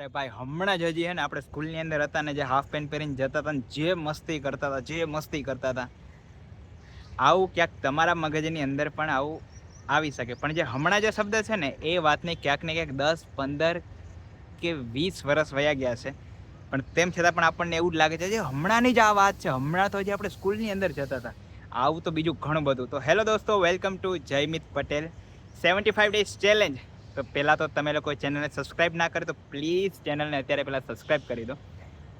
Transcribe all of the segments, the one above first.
અરે ભાઈ, હમણાં જ હજી હે ને આપણે સ્કૂલની અંદર હતા ને જે હાફ પેન્ટ પહેરીને જતા હતા ને જે મસ્તી કરતા હતા, જે મસ્તી કરતા હતા. આવું ક્યાંક તમારા મગજની અંદર પણ આવું આવી શકે. પણ જે હમણાં જે શબ્દ છે ને, એ વાતને ક્યાંક ને ક્યાંક દસ, પંદર કે વીસ વર્ષ વયા ગયા છે. પણ તેમ છતાં પણ આપણને એવું જ લાગે છે જે હમણાંની જ આ વાત છે. હમણાં તો હજી આપણે સ્કૂલની અંદર જતા હતા. આવું તો બીજું ઘણું બધું. તો હેલો દોસ્તો welcome to Jaymit Patel. Seventy five days challenge તો પહેલાં તો તમે લોકો ચેનલને સબસ્ક્રાઈબ ના કરે તો પ્લીઝ ચેનલને અત્યારે પહેલાં સબસ્ક્રાઈબ કરી દો.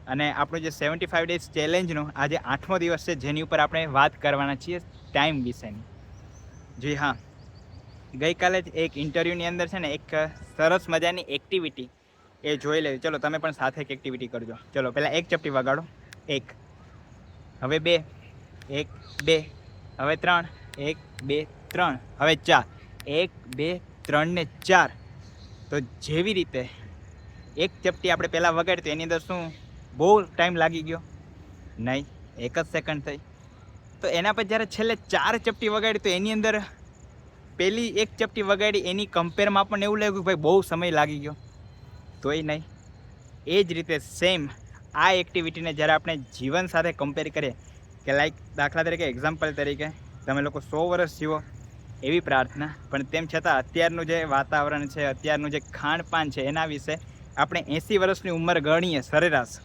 અને આપણું જે સેવન્ટી ફાઇવ ડેઝ ચેલેન્જનો આજે આઠમો દિવસ છે, જેની ઉપર આપણે વાત કરવાના છીએ ટાઈમ વિશેની. જી હા. ગઈકાલે જ એક ઇન્ટરવ્યૂની અંદર છે ને, એક સરસ મજાની એક્ટિવિટી એ જોઈ લેજો. ચલો, તમે પણ સાથે એક એક્ટિવિટી કરજો. ચલો, પહેલાં એક ચપટી વગાડો. એક. હવે બે. એક, બે. હવે ત્રણ. એક, બે, ત્રણ. હવે ચાર. એક, બે ત્રણ ને ચાર. તો જેવી રીતે એક ચપટી આપણે પહેલાં વગાડી તો એની અંદર શું? બહુ ટાઈમ લાગી ગયો. નહીં, એક જ સેકન્ડ થઈ. તો એના પર જ્યારે છેલ્લે ચાર ચપટી વગાડી તો એની અંદર પહેલી એક ચપટી વગાડી, એની કમ્પેરમાં આપણને એવું લાગ્યું કે ભાઈ બહુ સમય લાગી ગયો. તોય નહીં. એ જ રીતે સેમ આ એક્ટિવિટીને જ્યારે આપણે જીવન સાથે કમ્પેર કરીએ, કે લાઈક દાખલા તરીકે એક્ઝામ્પલ તરીકે, તમે લોકો સો વર્ષ જીવો. એવી પ્રાર્થના. પણ તેમ છતાં અત્યારનું જે વાતાવરણ છે, અત્યારનું જે ખાણપાન છે, એના વિશે આપણે એંસી વર્ષની ઉંમર ગણીએ, સરેરાશ.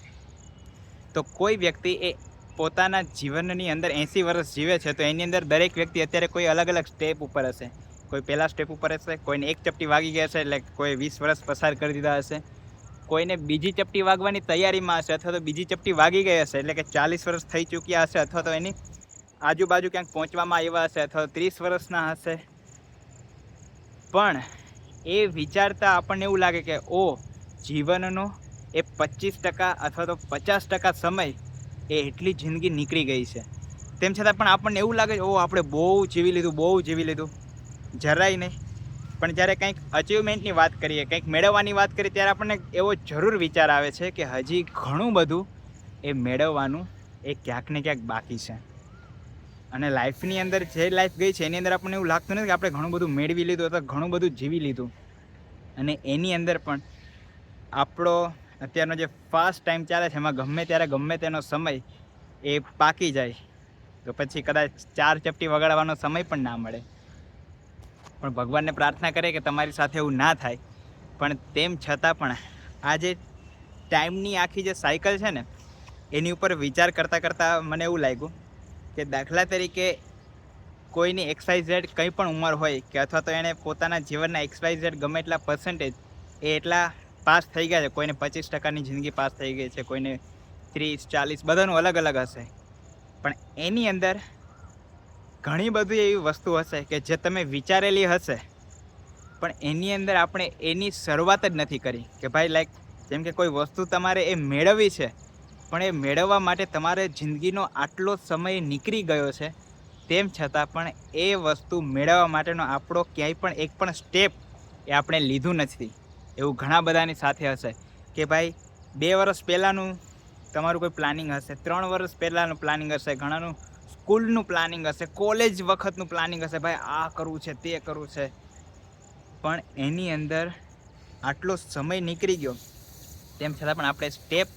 તો કોઈ વ્યક્તિ એ પોતાના જીવનની અંદર એંસી વર્ષ જીવે છે, તો એની અંદર દરેક વ્યક્તિ અત્યારે કોઈ અલગ અલગ સ્ટેપ ઉપર હશે. કોઈ પહેલા સ્ટેપ ઉપર હશે, કોઈને એક ચપટી વાગી ગયા છે, એટલે કોઈ વીસ વર્ષ પસાર કરી દીધા હશે. કોઈને બીજી ચપટી વાગવાની તૈયારીમાં હશે, અથવા તો બીજી ચપટી વાગી ગઈ હશે, એટલે કે ચાલીસ વર્ષ થઈ ચૂક્યા હશે, અથવા તો એની આજુબાજુ ક્યાંક પહોંચવામાં આવ્યા હશે અથવા ત્રીસ વર્ષના હશે. પણ એ વિચારતા આપણને એવું લાગે કે ઓ જીવનનો એ પચીસ ટકા અથવા તો પચાસ ટકા સમય એ એટલી જિંદગી નીકળી ગઈ છે. તેમ છતાં પણ આપણને એવું લાગે ઓ આપણે બહુ જીવી લીધું, બહુ જીવી લીધું. જરાય નહીં. પણ જ્યારે કંઈક અચીવમેન્ટની વાત કરીએ, કંઈક મેળવવાની વાત કરીએ, ત્યારે આપણને એવો જરૂર વિચાર આવે છે કે હજી ઘણું બધું એ મેળવવાનું એ ક્યાંક ને ક્યાંક બાકી છે. અને લાઈફની અંદર જે લાઈફ ગઈ છે, એની અંદર આપણને એવું લાગતું નથી કે આપણે ઘણું બધું મેળવી લીધું અથવા ઘણું બધું જીવી લીધું. અને એની અંદર પણ આપણો અત્યારનો જે ફાસ્ટ ટાઈમ ચાલે છે, એમાં ગમે ત્યારે ગમે તેનો સમય એ પાકી જાય. તો પછી કદાચ ચાર ચપટી વગાડવાનો સમય પણ ના મળે. પણ ભગવાનને પ્રાર્થના કરે કે તમારી સાથે એવું ના થાય. પણ તેમ છતાં પણ આ જે ટાઈમની આખી જે સાયકલ છે ને, એની ઉપર વિચાર કરતાં કરતાં મને એવું લાગ્યું કે દાખલા તરીકે કોઈની એક્સવાઇઝેડ કંઈ પણ ઉંમર હોય કે અથવા તો એણે પોતાના જીવનના એક્સવાઇઝેડ ગમે એટલા પર્સન્ટેજ એ એટલા પાસ થઈ ગયા છે, કોઈને પચીસ ટકાની જિંદગી પાસ થઈ ગઈ છે, કોઈને ત્રીસ, ચાલીસ, બધાનું અલગ અલગ હશે. પણ એની અંદર ઘણી બધી એવી વસ્તુ હશે કે જે તમે વિચારેલી હશે, પણ એની અંદર આપણે એની શરૂઆત જ નથી કરી. કે ભાઈ લાઈક જેમ કે કોઈ વસ્તુ તમારે એ મેળવવી છે પણ એ મેળવવા માટે તમારે જિંદગીનો આટલો સમય નીકળી ગયો છે, તેમ છતાં પણ એ વસ્તુ મેળવવા માટેનો આપણો ક્યાંય પણ એક પણ સ્ટેપ એ આપણે લીધું નથી. એવું ઘણા બધાની સાથે હશે કે ભાઈ, બે વર્ષ પહેલાંનું તમારું કોઈ પ્લાનિંગ હશે, ત્રણ વર્ષ પહેલાંનું પ્લાનિંગ હશે, ઘણાનું સ્કૂલનું પ્લાનિંગ હશે કોલેજ વખતનું પ્લાનિંગ હશે, ભાઈ, આ કરવું છે, તે કરવું છે. પણ એની અંદર આટલો સમય નીકળી ગયો, તેમ છતાં પણ આપણે સ્ટેપ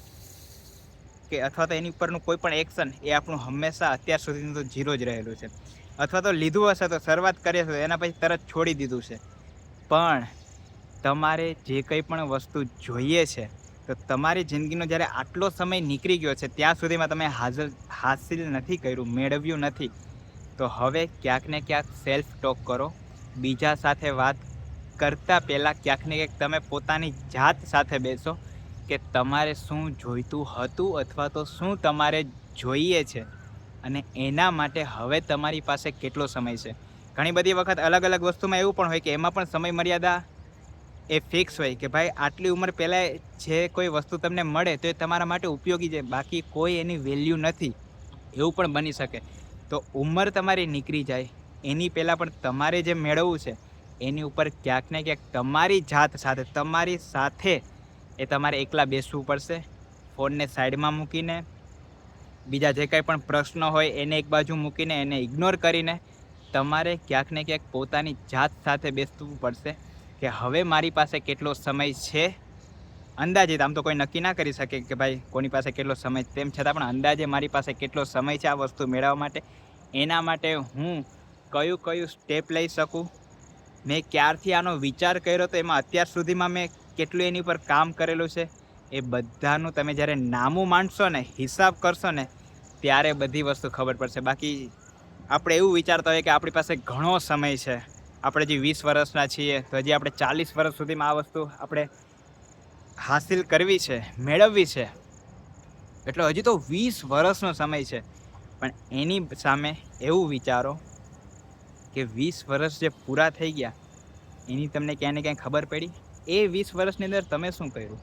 કે અથવા તો એની ઉપરનું કોઈ પણ એક્શન એ આપણું હંમેશા અત્યાર સુધીનું તો ઝીરો જ રહેલું છે. અથવા તો લીધું હશે તો શરૂઆત કરી હશે એના પછી તરત છોડી દીધું છે. પણ તમારે જે કંઈ પણ વસ્તુ જોઈએ છે, તો તમારી જિંદગીનો જ્યારે આટલો સમય નીકળી ગયો છે, ત્યાં સુધીમાં તમે હાજર, હાસિલ નથી કર્યું, મેળવ્યું નથી. તો હવે ક્યાંક ને ક્યાંક સેલ્ફ ટોક કરો. બીજા સાથે વાત કરતાં પહેલાં ક્યાંક ને ક્યાંક તમે પોતાની જાત સાથે બેસો. કે તમારે શું જોઈતું હતું અથવા તો શું તમારે જોઈએ છે? અને એના માટે હવે તમારી પાસે કેટલો સમય છે? ઘણી બધી વખત અલગ અલગ વસ્તુમાં એવું પણ હોય કે એમાં પણ સમય મર્યાદા એ ફિક્સ હોય કે ભાઈ આટલી ઉંમર પહેલાં જે કોઈ વસ્તુ તમને મળે તો એ તમારા માટે ઉપયોગી છે, બાકી કોઈ એની વેલ્યુ નથી. એવું પણ બની શકે. તો ઉંમર તમારી નીકળી જાય. એની પહેલાં પણ તમારે જે મેળવવું છે, એની ઉપર ક્યાંક ને ક્યાંક તમારી જાત સાથે, તમારી સાથે એ તમારે એકલા બેસવું પડશે. ફોનને સાઈડમાં મૂકીને. બીજા જે કંઈ પણ પ્રશ્ન હોય એને એક બાજુ મૂકીને એને ઇગ્નોર કરીને તમારે ક્યાંક ને ક્યાંક પોતાની જાત સાથે બેસવું પડશે કે હવે મારી પાસે કેટલો સમય છે. અંદાજિત આમ તો કોઈ નક્કી ના કરી શકે કે ભાઈ કોની પાસે કેટલો સમય. તેમ છતાં પણ અંદાજે મારી પાસે કેટલો સમય છે આ વસ્તુ મેળવવા માટે. એના માટે હું કયું કયું સ્ટેપ લઈ શકું? મેં ક્યારથી આનો વિચાર કર્યો તો એમાં અત્યાર સુધીમાં મેં કેટલું એની પર કામ કરેલું છે, એ બધાનું તમે જ્યારે નામું માંડશો ને, હિસાબ કરશો ને, ત્યારે બધી વસ્તુ ખબર પડશે. બાકી આપણે એવું વિચારતા હોઈએ કે આપણી પાસે ઘણો સમય છે. આપણે જે વીસ વર્ષના છીએ, તો હજી આપણે ચાલીસ વર્ષ સુધીમાં આ વસ્તુ આપણે હાસિલ કરવી છે, મેળવવી છે. એટલે હજી તો વીસ વર્ષનો સમય છે. પણ એની સામે એવું વિચારો કે વીસ વર્ષ જે પૂરા થઈ ગયા, એની તમને ક્યાંય ને ક્યાંય ખબર પડી? એ વીસ વર્ષની અંદર તમે શું કર્યું?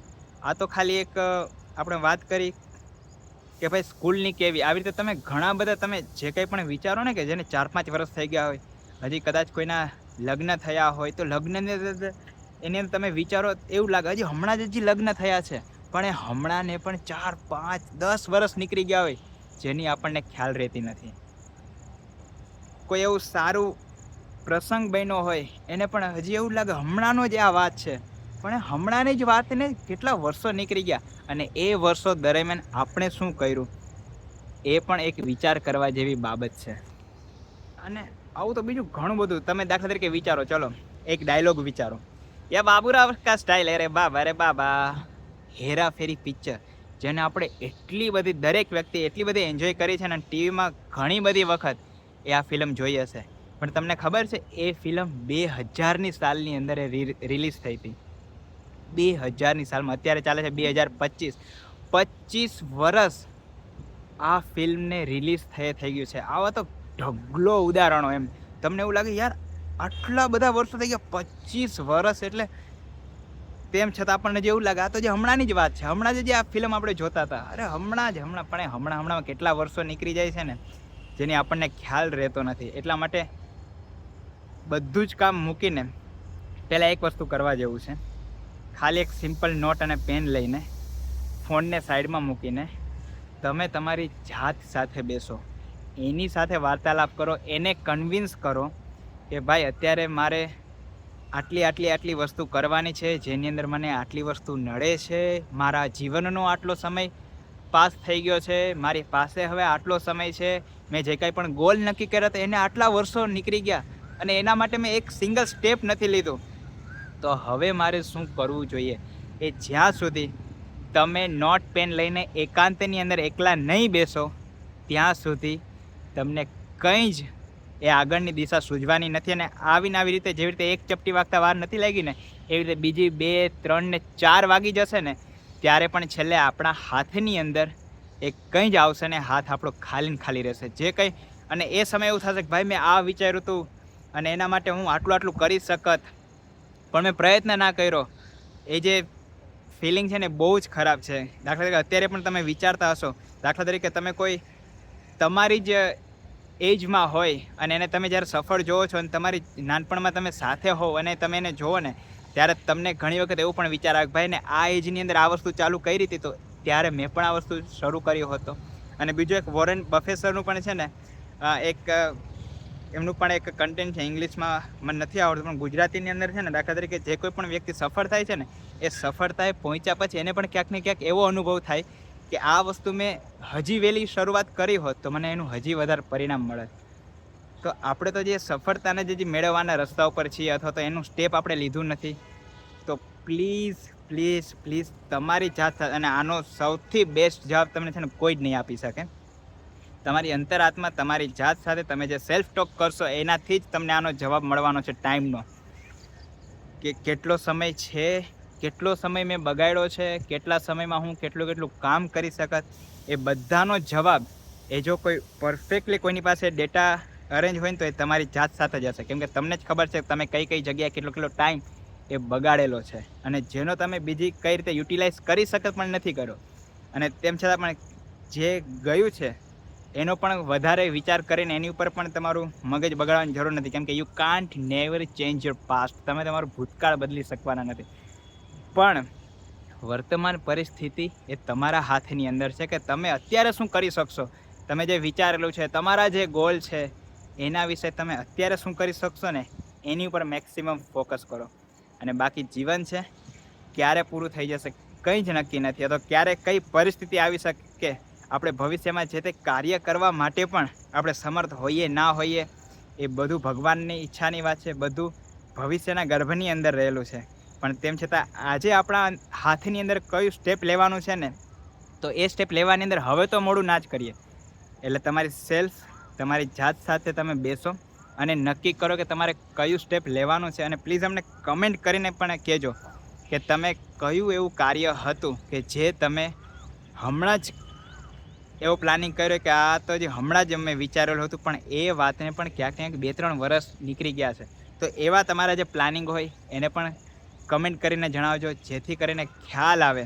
આ તો ખાલી એક આપણે વાત કરી કે ભાઈ સ્કૂલની કેવી? આવી રીતે તમે ઘણા બધા તમે જે કંઈ પણ વિચારો ને કે જેને ચાર પાંચ વર્ષ થઈ ગયા હોય, હજી કદાચ કોઈના લગ્ન થયા હોય, તો લગ્નની અંદર એની અંદર તમે વિચારો એવું લાગે, હજી હમણાં જ હજી લગ્ન થયા છે, પણ એ હમણાં ને પણ ચાર પાંચ દસ વર્ષ નીકળી ગયા હોય, જેની આપણને ખ્યાલ રહેતી નથી. કોઈ એવું સારું પ્રસંગ બન્યો હોય, એને પણ હજી એવું લાગે હમણાંનો જ આ વાત છે. પણ હમણાંની જ વાતને કેટલા વર્ષો નીકળી ગયા અને એ વર્ષો દરમિયાન આપણે શું કર્યું? એ પણ એક વિચાર કરવા જેવી બાબત છે. અને આવું તો બીજું ઘણું બધું તમે દાખલા તરીકે વિચારો, ચલો, એક ડાયલોગ વિચારો. યા બાબુરાવ કા સ્ટાઇલ અરે બાબા અરે બાબા. હેરાફેરી પિક્ચર જેને આપણે એટલી બધી દરેક વ્યક્તિ એટલી બધી એન્જોય કરી છે અને ટીવીમાં ઘણી બધી વખત એ આ ફિલ્મ જોઈ હશે. પણ તમને ખબર છે, એ ફિલ્મ બે હજારની સાલની અંદર રિલીઝ થઈ હતી. બે હજારની સાલમાં. અત્યારે ચાલે છે બે હજાર પચીસ. પચીસ વર્ષ આ ફિલ્મને રિલીઝ થઈ થઈ ગયું છે. આવા તો ઢગલો ઉદાહરણો એમ. તમને એવું લાગે, યાર, આટલા બધા વર્ષો થઈ ગયા, પચીસ વર્ષ એટલે તેમ છતાં આપણને જેવું લાગે, આ તો જે હમણાંની જ વાત છે. હમણાં જ જે આ ફિલ્મ આપણે જોતા હતા. અરે, હમણાં જ, હમણાં, પણ હમણાં હમણાં કેટલા વર્ષો નીકળી જાય છે ને, જેની આપણને ખ્યાલ રહેતો નથી. એટલા માટે બધું જ કામ મૂકીને પહેલાં એક વસ્તુ કરવા જેવું છે. ખાલી એક સિમ્પલ નોટ અને પેન લઈને ફોનને સાઈડમાં મૂકીને તમે તમારી જાત સાથે બેસો. એની સાથે વાર્તાલાપ કરો, એને કન્વિન્સ કરો કે ભાઈ અત્યારે મારે આટલી આટલી આટલી વસ્તુ કરવાની છે, જેની અંદર મને આટલી વસ્તુ નડે છે, મારા જીવનનો આટલો સમય પાસ થઈ ગયો છે, મારી પાસે હવે આટલો સમય છે, મેં જે કાંઈ પણ ગોલ નક્કી કર્યા હતા, એને આટલા વર્ષો નીકળી ગયા અને એના માટે મેં એક સિંગલ સ્ટેપ નથી લીધું. તો હવે મારે શું કરવું જોઈએ? એ જ્યાં સુધી તમે નોટ પેન લઈને એકાંતની અંદર એકલા નહીં બેસો, ત્યાં સુધી તમને કંઈ જ એ આગળની દિશા સૂઝવાની નથી અને આવીને આવી રીતે જેવી રીતે એક ચપટી વાગતા વાર નથી લાગી ને, એવી રીતે બીજી બે, ત્રણ ને ચાર વાગી જશે ને, ત્યારે પણ છેલ્લે આપણા હાથની અંદર એ કંઈ જ આવશે ને હાથ આપણો ખાલી ખાલી રહેશે. જે કંઈ અને એ સમય એવું થશે કે ભાઈ મેં આ વિચાર્યું હતું અને એના માટે હું આટલું આટલું કરી શકત. પણ મેં પ્રયત્ન ના કર્યો. એ જે ફિલિંગ છે ને બહુ જ ખરાબ છે. દાખલા તરીકે અત્યારે પણ તમે વિચારતા હશો. દાખલા તરીકે તમે કોઈ તમારી જ એજમાં હોય અને એને તમે જ્યારે સફળ જોવો છો અને તમારી નાનપણમાં તમે સાથે હોવ અને તમે એને જોવો ને, ત્યારે તમને ઘણી વખત એવું પણ વિચાર આવે ભાઈ ને આ એજની અંદર આ વસ્તુ ચાલુ કરી હતી તો ત્યારે મેં પણ આ વસ્તુ શરૂ કર્યો હતો અને બીજું એક વોરેન બફેસરનું પણ છે ને એક એમનું પણ એક કન્ટેન્ટ છે ઇંગ્લિશમાં મને નથી આવડતું, પણ ગુજરાતીની અંદર છે ને, દાખલા તરીકે જે કોઈ પણ વ્યક્તિ સફળ થાય છે ને, એ સફળતાએ પહોંચ્યા પછી એને પણ ક્યાંક ને ક્યાંક એવો અનુભવ થાય કે આ વસ્તુ મેં હજી વહેલી શરૂઆત કરી હોત, તો મને એનું હજી વધારે પરિણામ મળે તો આપણે તો જે સફળતાને જે મેળવવાના રસ્તા ઉપર છીએ, અથવા તો એનું સ્ટેપ આપણે લીધું નથી, તો પ્લીઝ પ્લીઝ પ્લીઝ તમારી જાત અને આનો સૌથી બેસ્ટ જવાબ તમને છે ને કોઈ જ નહીં આપી શકે. તમારી અંતરાત્મા, તમારી જાત સાથે તમે જે સેલ્ફ ટોક કરશો, એનાથી જ તમને આનો જવાબ મળવાનો છે ટાઈમનો કે કેટલો સમય છે, કેટલો સમય મેં બગાડ્યો છે, કેટલા સમયમાં હું કેટલું કેટલું કામ કરી શકત, એ બધાનો જવાબ, એ જો કોઈ પરફેક્ટલી કોઈની પાસે ડેટા અરેન્જ હોય ને તો એ તમારી જાત સાથે જ હશે. કેમ તમને જ ખબર છે તમે કઈ કઈ જગ્યાએ કેટલો કેટલો ટાઈમ એ બગાડેલો છે. અને જેનો તમે બીજી કઈ રીતે યુટિલાઇઝ કરી શકત પણ નથી કર્યો. અને તેમ છતાં પણ જે ગયું છે એનો પણ વધારે વિચાર કરીને એની ઉપર પણ તમારું મગજ બગાડવાની જરૂર નથી. કેમ કે you can't never change your past તમે તમારું ભૂતકાળ બદલી શકવાના નથી. પણ વર્તમાન પરિસ્થિતિ એ તમારા હાથની અંદર છે કે તમે અત્યારે શું કરી શકશો? તમે જે વિચારેલું છે, તમારા જે ગોલ છે, એના વિશે તમે અત્યારે શું કરી શકશો ને? એની ઉપર મેક્સિમમ ફોકસ કરો. અને બાકી જીવન છે, ક્યારે પૂરું થઈ જશે કંઈ જ નક્કી નથી. તો ક્યારે કઈ પરિસ્થિતિ આવી શકે આપણે ભવિષ્યમાં જે તે કાર્ય કરવા માટે પણ આપણે સમર્થ હોઈએ ના હોઈએ, એ બધું ભગવાનની ઈચ્છાની વાત છે, બધું ભવિષ્યના ગર્ભની અંદર રહેલું છે. પણ તેમ છતાં આજે આપણા હાથની અંદર કયું સ્ટેપ લેવાનું છે ને, તો એ સ્ટેપ લેવાની અંદર હવે તો મોડું ના જ કરીએ. એટલે તમારી સેલ્ફ તમારી જાત સાથે તમે બેસો અને નક્કી કરો કે તમારે કયું સ્ટેપ લેવાનું છે અને પ્લીઝ અમને કમેન્ટ કરીને પણ કહેજો કે તમે કયું એવું કાર્ય હતું કે જે તમે હમણાં જ એવો પ્લાનિંગ કર્યો કે આ તો જે હમણાં જ અમે વિચારેલું હતું, પણ એ વાતને પણ ક્યાંક ક્યાંક બે ત્રણ વર્ષ નીકળી ગયા છે. તો એવા તમારા જે પ્લાનિંગ હોય, એને પણ કમેન્ટ કરીને જણાવજો, જેથી કરીને ખ્યાલ આવે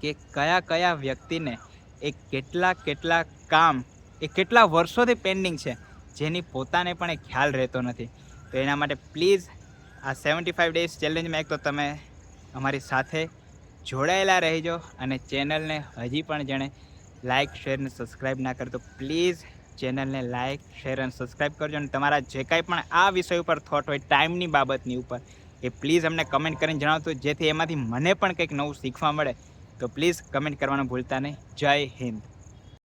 કે કયા કયા વ્યક્તિને એ કેટલા કેટલા કામ, એ કેટલા વર્ષોથી પેન્ડિંગ છે, જેની પોતાને પણ એ ખ્યાલ રહેતો નથી. તો એના માટે પ્લીઝ આ સેવન્ટી ફાઇવ ડેઝ ચેલેન્જમાં એક તો તમે અમારી સાથે જોડાયેલા રહેજો અને ચેનલને હજી પણ જેણે લાઇક શેર અને સબસ્ક્રાઈબ ના કરતો પ્લીઝ ચેનલને લાઇક શેર અને સબસ્ક્રાઈબ કરજો અને તમારા જે કાંઈ પણ આ વિષય ઉપર થોટ હોય ટાઈમની બાબતની ઉપર એ પ્લીઝ અમને કમેન્ટ કરીને જણાવતો જેથી એમાંથી મને પણ કંઈક નવું શીખવા મળે. તો પ્લીઝ કમેન્ટ કરવાનું ભૂલતા નહીં. જય હિન્દ.